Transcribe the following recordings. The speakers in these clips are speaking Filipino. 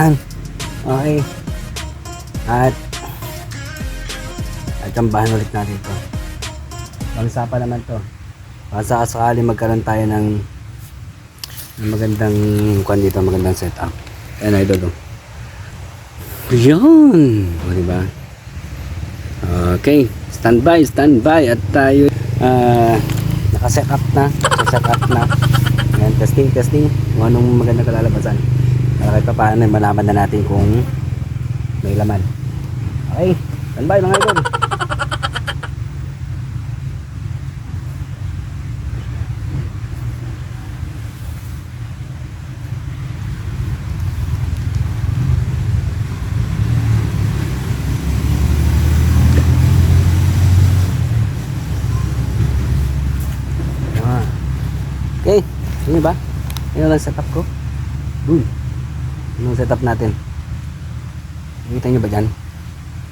Yan. Okay. At at tambahan ulit natin to. Bangsa pa naman to. Baka sakasakali magkaroon tayo ng, ng magandang kwan dito, magandang setup. Ayan, idol. Oh. Yun! O, diba? Okay. Standby, standby. At tayo ah nakaset up na. Nakaset up na. Ayan, testing, testing. Kung anong magandang kalalabasan. Para kahit pa paano, eh, malaman na natin kung may laman. Okay. Standby mga idol. Ah. Okay. Sino ba? Ano lang setup ko? Dun. Anong setup natin? Nakita nyo ba dyan?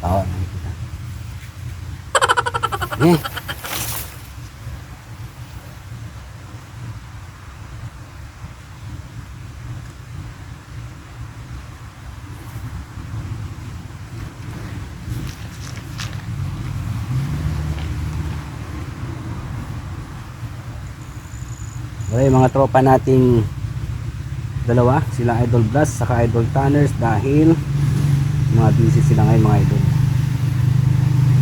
Oo, nakikita. Eh. Okay, mga tropa nating dalawa, sila Idol Blast saka Idol Tanners dahil mga busy sila ngayon mga idol.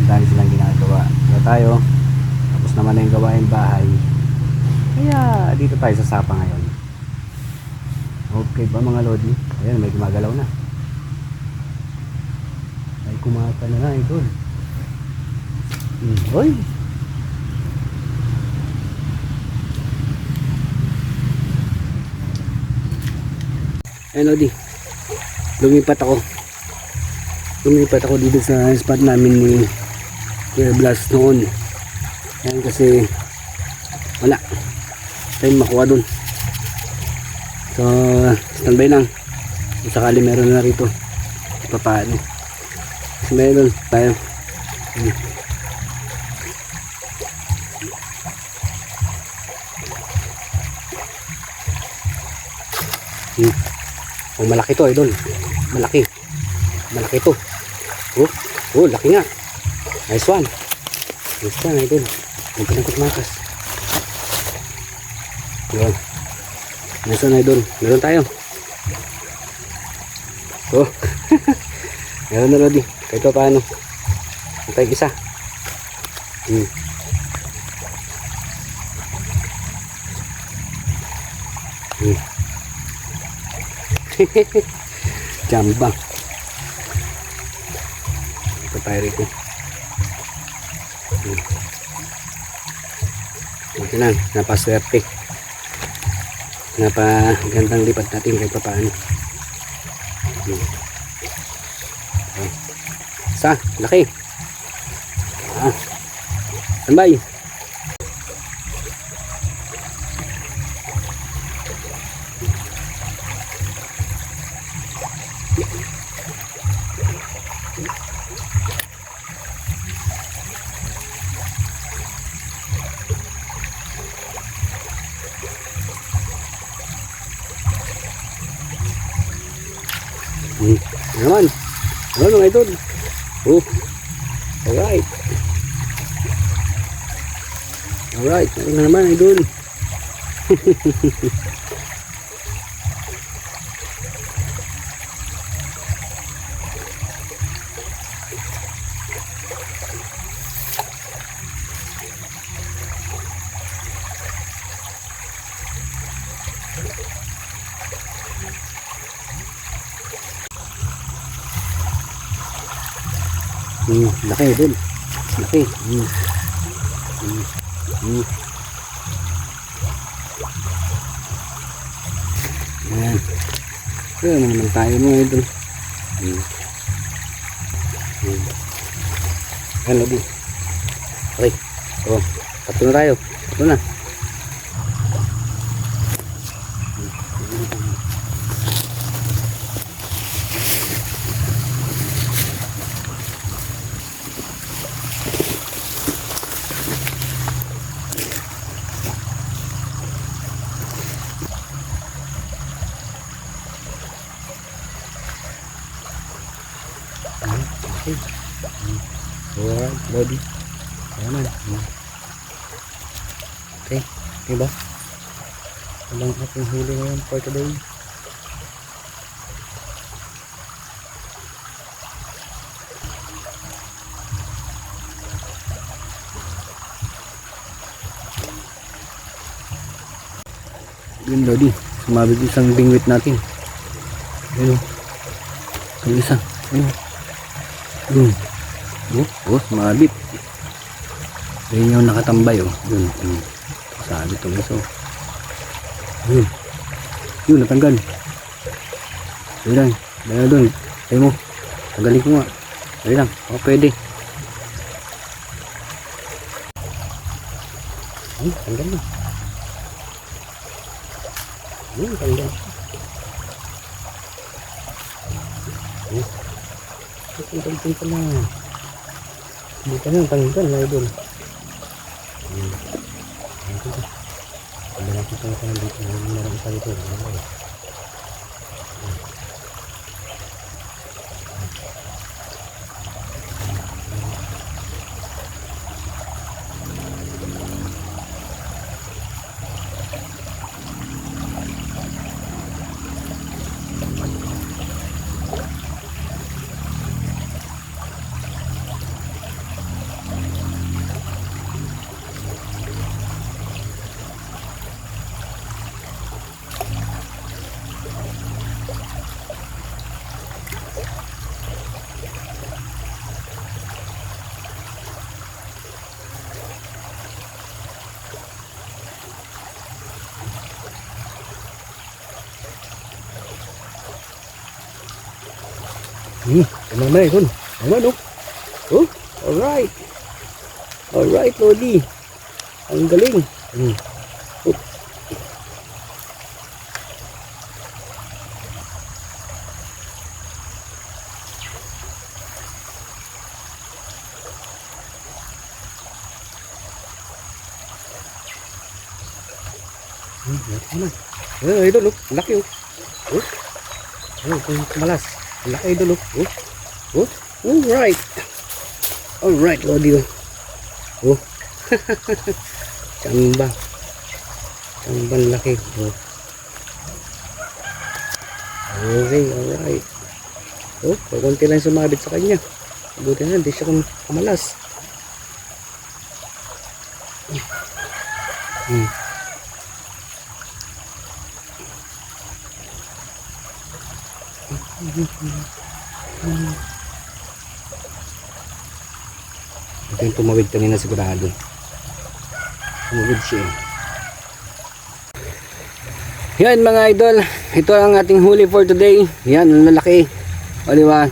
Dami silang ginagawa. Kaya tayo, tapos naman na yung gawain bahay. Kaya dito tayo sa Sapa ngayon. Okay ba mga Lodi? Ayan, may gumagalaw na. May kumaka na na idol. Hmm. Hoy! Ayan Lodi. Lumipat ako. Lumipat ako dito sa spot namin ni Kuya Blas noon. Ayan kasi wala. Tayo makuha dun. So, standby lang. Kung sakali meron na rito. Papaano. Kasi meron tayo. Hmm. Hmm. Oh, malaki to, idol. Malaki. Malaki to. Oh, oh, laki nga. Nice one. Nice one, idol. Ang pinagkot makas. Yun. Nice one, idol. Meron tayo. Oh. Meron na, Lodi. Kahit pa paano. Ang isa. Hmm. Hmm. Jamba. Ito tayo rito. Hmm. Ito lang, napaswerte. Napagandang lipat natin kahit pa paano. Hmm. Oh. Sa, laki. Ah. Tambay. Hmm. Ano naman. Ano mga idol? Oh. Alright. Alright. Ano na naman idol? Hmm, laki idol. Laki. Hmm. Hmm. Hmm. Ayan. Ayan na naman tayo mga idol. Hmm. Hmm. Ayan, lagi. Okay. Oh, tatlo na tayo. Tatlo na. Lodi. Ayan na. Okay, okay ba? Walang ating huli ngayon for today. Yun, Lodi. Sumabit isang bingwit natin. Ayun o. Ang isa. Ayun. Yun. Oh, oh, sumabit. Ayun yung nakatambay oh. Yun. Yun. Sabi itong isa oh. Yun. Yun, natanggal. Ayun lang. Dahil doon. Ayun mo. Tanggalin ko nga. Ayun lang. Oh, pwede. Ayun, tanggal na. Ayun, tanggal. Ayun. Tanggal din pala. Hindi ka na tanggal na idol. Ayun. Ayun ko. Wala natin ito na dito. Meron meron isa dito. Ayun. Hmm, tama na idol. Tama no? Oh, alright. Alright, Lodi. Ang galing. Hmm. Oh. Hmm, ano? Eh, idol, oh. Laki, oh. Oh. Oh, malas. Laki idol, oh. Oh. Oh. Alright. Alright, Lodi, oh. Oh. Chamba. Laki. Oh. Okay, alright. Oh, kukunti lang sumabit sa kanya. Buti na, hindi siya kum kumalas. Hmm. Ito yung tumawid kanina sigurado. Tumawid siya. eh. Yan mga idol, ito ang ating huli for today. Yan, ang lalaki. O di ba?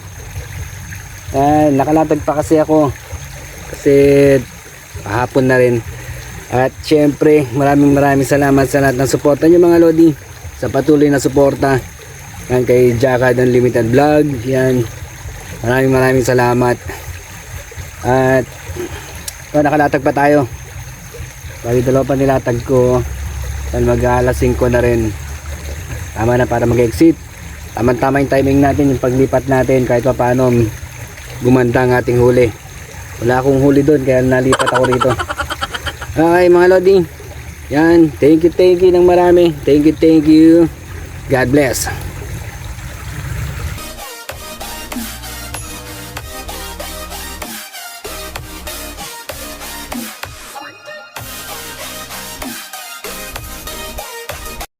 Eh, nakalatag pa kasi ako. Kasi hapon na rin. At syempre, maraming maraming salamat sa lahat ng suporta nyo mga Lodi. Sa patuloy na suporta. Yan kay Jacka Unlimited Vlog. Yan. Maraming maraming salamat. At oh, nakalatag pa tayo. Bali dalawa pa nilatag ko. Dahil mag alas 5 na rin. Tama na para mag-exit. Tama-tama yung timing natin, yung paglipat natin kahit pa paano gumanda ang ating huli. Wala akong huli doon kaya nalipat ako rito. Okay mga Lodi. Yan. Thank you, thank you ng marami. Thank you, thank you. God bless.